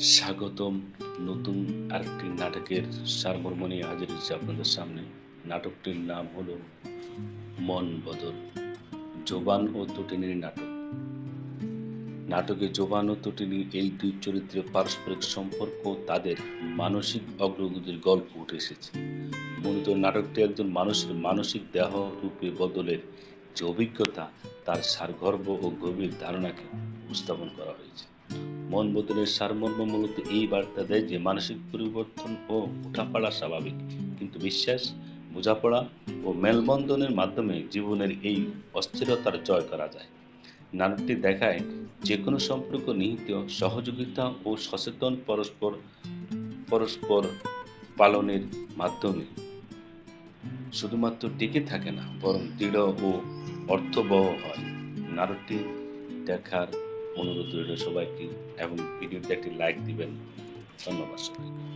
স্বাগতম নতুন আরেকটি নাটকের সারমর্ম নিয়ে হাজির হয়েছে আপনাদের সামনে। নাটকটির নাম হলো মন বদল, জোবান ও তটিনীর নাটক। নাটকে জোবান ও তটিনী এই দুই চরিত্রের পারস্পরিক সম্পর্ক তাদের মানসিক অগ্রগতির গল্প উঠে এসেছে। মূলত নাটকটি একজন মানুষের মানসিক দেহ রূপে বদলের যে অভিজ্ঞতা, তার সারগর্ভ ও গভীর ধারণাকে উপস্থাপন করা হয়েছে। মন বদলের সারমর্ম মূলত এই বার্তা দেয় যে মানসিক পরিবর্তন ও উঠাপড়া স্বাভাবিক। কিন্তু বিশ্বাস, বোঝাপড়া ও মেলবন্ধনের মাধ্যমে জীবনের এই অস্থিরতার জয় করা যায়। নাটকটি দেখায় যে কোনো সম্পর্ক নিহিত সহযোগিতা ও সচেতন পরস্পর পরস্পর পালনের মাধ্যমে। শুধুমাত্র টিকে থাকে না, বরং দৃঢ় ও অর্থবহ হয়। নাটকটি দেখার অনুরোধ রইল সবাইকে এবং ভিডিওতে একটি লাইক দিবেন। ধন্যবাদ সবাইকে।